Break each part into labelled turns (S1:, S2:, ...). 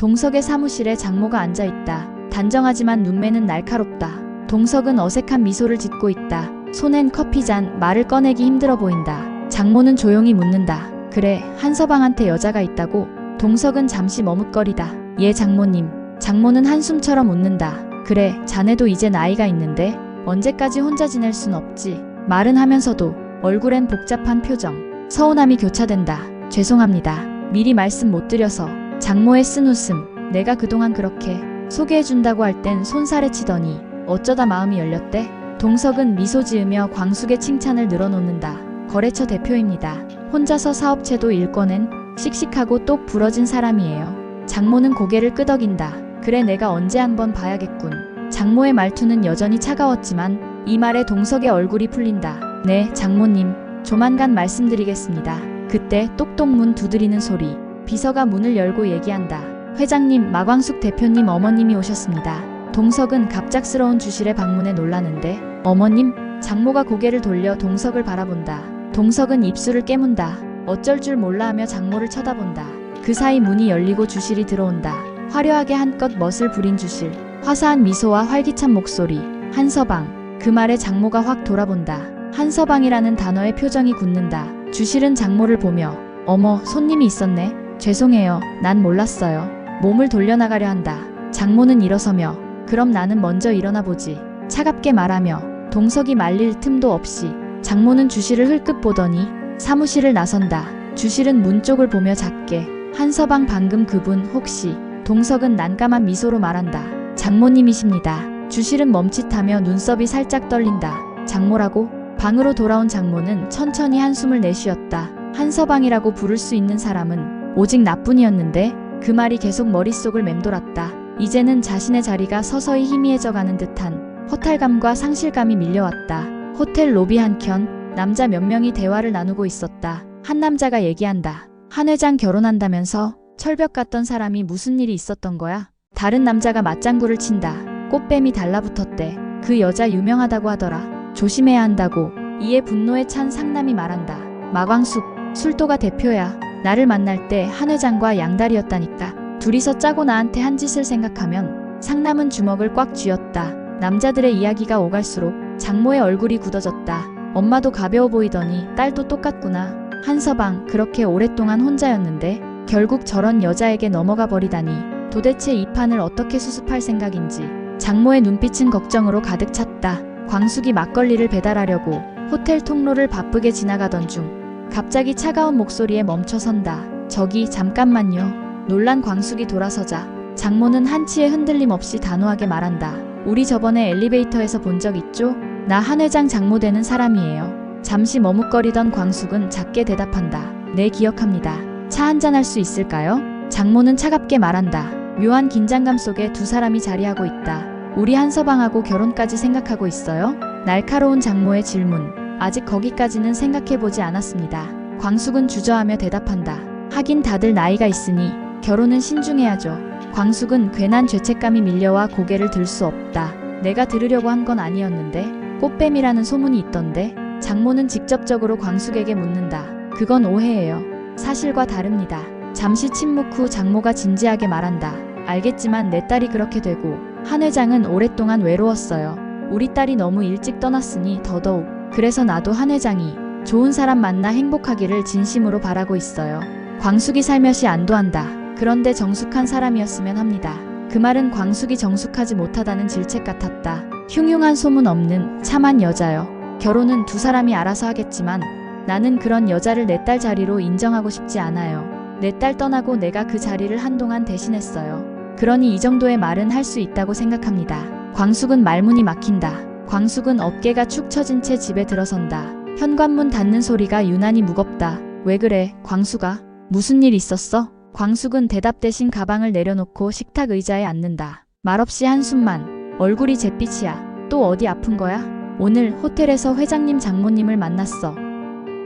S1: 동석의 사무실에 장모가 앉아 있다. 단정하지만 눈매는 날카롭다. 동석은 어색한 미소를 짓고 있다. 손엔 커피잔, 말을 꺼내기 힘들어 보인다. 장모는 조용히 묻는다. 그래, 한서방한테 여자가 있다고? 동석은 잠시 머뭇거리다. 예, 장모님. 장모는 한숨처럼 웃는다. 그래, 자네도 이제 나이가 있는데 언제까지 혼자 지낼 순 없지. 말은 하면서도 얼굴엔 복잡한 표정. 서운함이 교차된다. 죄송합니다. 미리 말씀 못 드려서. 장모의 쓴 웃음. 내가 그동안 그렇게 소개해준다고 할 땐 손살에 치더니 어쩌다 마음이 열렸대? 동석은 미소 지으며 광숙의 칭찬을 늘어놓는다. 거래처 대표입니다. 혼자서 사업체도 일궈낸 씩씩하고 똑 부러진 사람이에요. 장모는 고개를 끄덕인다. 그래 내가 언제 한번 봐야겠군. 장모의 말투는 여전히 차가웠지만 이 말에 동석의 얼굴이 풀린다. 네, 장모님. 조만간 말씀드리겠습니다. 그때 똑똑 문 두드리는 소리. 비서가 문을 열고 얘기한다. 회장님, 마광숙 대표님 어머님이 오셨습니다. 동석은 갑작스러운 주실의 방문에 놀라는데 어머님? 장모가 고개를 돌려 동석을 바라본다. 동석은 입술을 깨문다. 어쩔 줄 몰라 하며 장모를 쳐다본다. 그 사이 문이 열리고 주실이 들어온다. 화려하게 한껏 멋을 부린 주실. 화사한 미소와 활기찬 목소리. 한서방. 그 말에 장모가 확 돌아본다. 한서방이라는 단어의 표정이 굳는다. 주실은 장모를 보며 어머 손님이 있었네. 죄송해요. 난 몰랐어요. 몸을 돌려나가려 한다. 장모는 일어서며 그럼 나는 먼저 일어나 보지. 차갑게 말하며 동석이 말릴 틈도 없이 장모는 주실을 흘끗 보더니 사무실을 나선다. 주실은 문 쪽을 보며 작게 한서방 방금 그분 혹시 동석은 난감한 미소로 말한다. 장모님이십니다. 주실은 멈칫하며 눈썹이 살짝 떨린다. 장모라고? 방으로 돌아온 장모는 천천히 한숨을 내쉬었다. 한서방이라고 부를 수 있는 사람은 오직 나뿐이었는데 그 말이 계속 머릿속을 맴돌았다. 이제는 자신의 자리가 서서히 희미해져 가는 듯한 허탈감과 상실감이 밀려왔다. 호텔 로비 한켠 남자 몇 명이 대화를 나누고 있었다. 한 남자가 얘기한다. 한 회장 결혼한다면서 철벽 같던 사람이 무슨 일이 있었던 거야? 다른 남자가 맞장구를 친다. 꽃뱀이 달라붙었대. 그 여자 유명하다고 하더라. 조심해야 한다고. 이에 분노에 찬 상남이 말한다. 마광숙, 술도가 대표야. 나를 만날 때 한 회장과 양다리였다니까. 둘이서 짜고 나한테 한 짓을 생각하면 상남은 주먹을 꽉 쥐었다. 남자들의 이야기가 오갈수록 장모의 얼굴이 굳어졌다. 엄마도 가벼워 보이더니 딸도 똑같구나. 한서방 그렇게 오랫동안 혼자였는데 결국 저런 여자에게 넘어가 버리다니 도대체 이 판을 어떻게 수습할 생각인지 장모의 눈빛은 걱정으로 가득 찼다. 광숙이 막걸리를 배달하려고 호텔 통로를 바쁘게 지나가던 중 갑자기 차가운 목소리에 멈춰선다. 저기 잠깐만요. 놀란 광숙이 돌아서자 장모는 한치의 흔들림 없이 단호하게 말한다. 우리 저번에 엘리베이터에서 본 적 있죠? 나 한 회장 장모 되는 사람이에요. 잠시 머뭇거리던 광숙은 작게 대답한다. 네, 기억합니다. 차 한잔 할 수 있을까요? 장모는 차갑게 말한다. 묘한 긴장감 속에 두 사람이 자리하고 있다. 우리 한서방하고 결혼까지 생각하고 있어요? 날카로운 장모의 질문. 아직 거기까지는 생각해보지 않았습니다. 광숙은 주저하며 대답한다. 하긴 다들 나이가 있으니 결혼은 신중해야죠. 광숙은 괜한 죄책감이 밀려와 고개를 들 수 없다. 내가 들으려고 한 건 아니었는데 꽃뱀이라는 소문이 있던데 장모는 직접적으로 광숙에게 묻는다. 그건 오해예요. 사실과 다릅니다. 잠시 침묵 후 장모가 진지하게 말한다. 알겠지만 내 딸이 그렇게 되고 한 회장은 오랫동안 외로웠어요. 우리 딸이 너무 일찍 떠났으니 더더욱 그래서 나도 한 회장이 좋은 사람 만나 행복하기를 진심으로 바라고 있어요. 광숙이 살며시 안도한다. 그런데 정숙한 사람이었으면 합니다. 그 말은 광숙이 정숙하지 못하다는 질책 같았다. 흉흉한 소문 없는 참한 여자요. 결혼은 두 사람이 알아서 하겠지만 나는 그런 여자를 내 딸 자리로 인정하고 싶지 않아요. 내 딸 떠나고 내가 그 자리를 한동안 대신했어요. 그러니 이 정도의 말은 할 수 있다고 생각합니다. 광숙은 말문이 막힌다. 광숙은 어깨가 축 처진 채 집에 들어선다. 현관문 닫는 소리가 유난히 무겁다. 왜 그래, 광숙아? 무슨 일 있었어? 광숙은 대답 대신 가방을 내려놓고 식탁 의자에 앉는다. 말없이 한숨만. 얼굴이 잿빛이야. 또 어디 아픈 거야? 오늘 호텔에서 회장님 장모님을 만났어.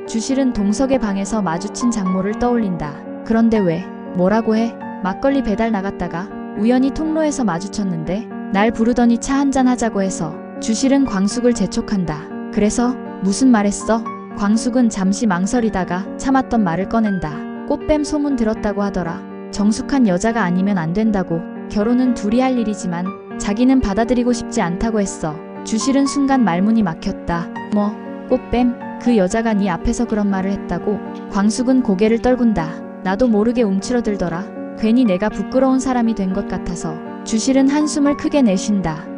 S1: 주실은 동석의 방에서 마주친 장모를 떠올린다. 그런데 왜? 뭐라고 해? 막걸리 배달 나갔다가 우연히 통로에서 마주쳤는데 날 부르더니 차 한잔 하자고 해서 주실은 광숙을 재촉한다. 그래서 무슨 말했어? 광숙은 잠시 망설이다가 참았던 말을 꺼낸다. 꽃뱀 소문 들었다고 하더라. 정숙한 여자가 아니면 안 된다고. 결혼은 둘이 할 일이지만 자기는 받아들이고 싶지 않다고 했어. 주실은 순간 말문이 막혔다. 뭐, 꽃뱀, 그 여자가 네 앞에서 그런 말을 했다고. 광숙은 고개를 떨군다. 나도 모르게 움츠러들더라. 괜히 내가 부끄러운 사람이 된 것 같아서. 주실은 한숨을 크게 내쉰다.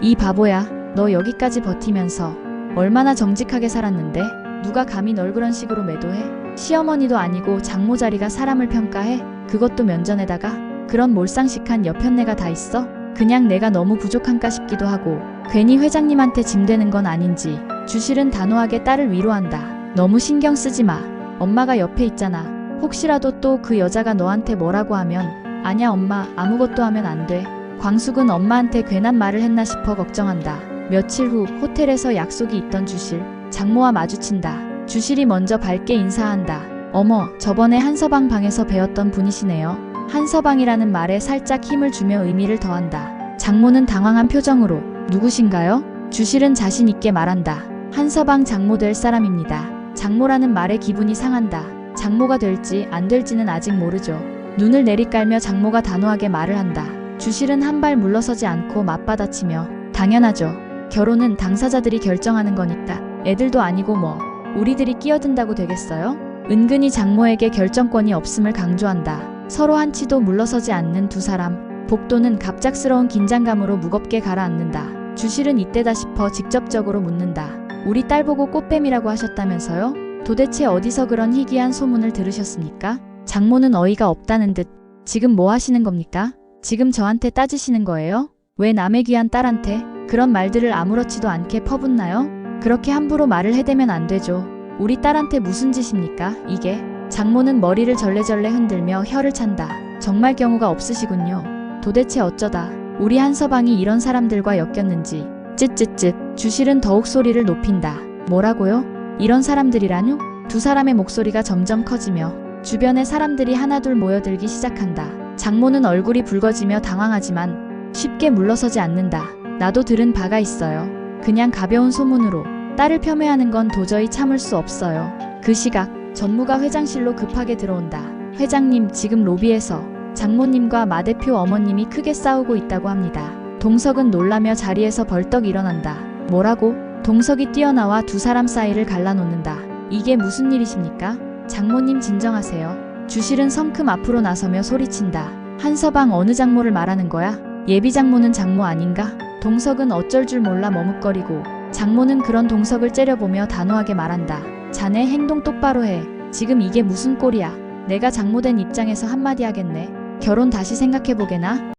S1: 이 바보야, 너 여기까지 버티면서 얼마나 정직하게 살았는데 누가 감히 널 그런 식으로 매도해? 시어머니도 아니고 장모 자리가 사람을 평가해? 그것도 면전에다가 그런 몰상식한 여편네가 다 있어? 그냥 내가 너무 부족한가 싶기도 하고 괜히 회장님한테 짐되는 건 아닌지 주실은 단호하게 딸을 위로한다. 너무 신경 쓰지 마. 엄마가 옆에 있잖아. 혹시라도 또 그 여자가 너한테 뭐라고 하면 아냐 엄마 아무것도 하면 안 돼. 광숙은 엄마한테 괜한 말을 했나 싶어 걱정한다. 며칠 후 호텔에서 약속이 있던 주실 장모와 마주친다. 주실이 먼저 밝게 인사한다. 어머 저번에 한서방 방에서 배웠던 분이시네요. 한서방이라는 말에 살짝 힘을 주며 의미를 더한다. 장모는 당황한 표정으로 누구신가요? 주실은 자신 있게 말한다. 한서방 장모 될 사람입니다. 장모라는 말에 기분이 상한다. 장모가 될지 안 될지는 아직 모르죠. 눈을 내리깔며 장모가 단호하게 말을 한다. 주실은 한 발 물러서지 않고 맞받아치며 당연하죠. 결혼은 당사자들이 결정하는 거니까 애들도 아니고 뭐 우리들이 끼어든다고 되겠어요? 은근히 장모에게 결정권이 없음을 강조한다. 서로 한 치도 물러서지 않는 두 사람. 복도는 갑작스러운 긴장감으로 무겁게 가라앉는다. 주실은 이때다 싶어 직접적으로 묻는다. 우리 딸 보고 꽃뱀이라고 하셨다면서요? 도대체 어디서 그런 희귀한 소문을 들으셨습니까? 장모는 어이가 없다는 듯 지금 뭐 하시는 겁니까? 지금 저한테 따지시는 거예요? 왜 남의 귀한 딸한테 그런 말들을 아무렇지도 않게 퍼붓나요? 그렇게 함부로 말을 해대면 안 되죠. 우리 딸한테 무슨 짓입니까? 이게 장모는 머리를 절레절레 흔들며 혀를 찬다. 정말 경우가 없으시군요. 도대체 어쩌다 우리 한서방이 이런 사람들과 엮였는지 쯧쯧쯧 주실은 더욱 소리를 높인다. 뭐라고요? 이런 사람들이라뇨? 두 사람의 목소리가 점점 커지며 주변의 사람들이 하나둘 모여들기 시작한다. 장모는 얼굴이 붉어지며 당황하지만 쉽게 물러서지 않는다. 나도 들은 바가 있어요. 그냥 가벼운 소문으로 딸을 폄훼하는 건 도저히 참을 수 없어요. 그 시각 전무가 회장실로 급하게 들어온다. 회장님 지금 로비에서 장모님과 마 대표 어머님이 크게 싸우고 있다고 합니다. 동석은 놀라며 자리에서 벌떡 일어난다. 뭐라고? 동석이 뛰어나와 두 사람 사이를 갈라놓는다. 이게 무슨 일이십니까? 장모님 진정하세요. 주실은 성큼 앞으로 나서며 소리친다. 한서방 어느 장모를 말하는 거야? 예비 장모는 장모 아닌가? 동석은 어쩔 줄 몰라 머뭇거리고 장모는 그런 동석을 째려보며 단호하게 말한다. 자네 행동 똑바로 해. 지금 이게 무슨 꼴이야? 내가 장모된 입장에서 한마디 하겠네. 결혼 다시 생각해보게나?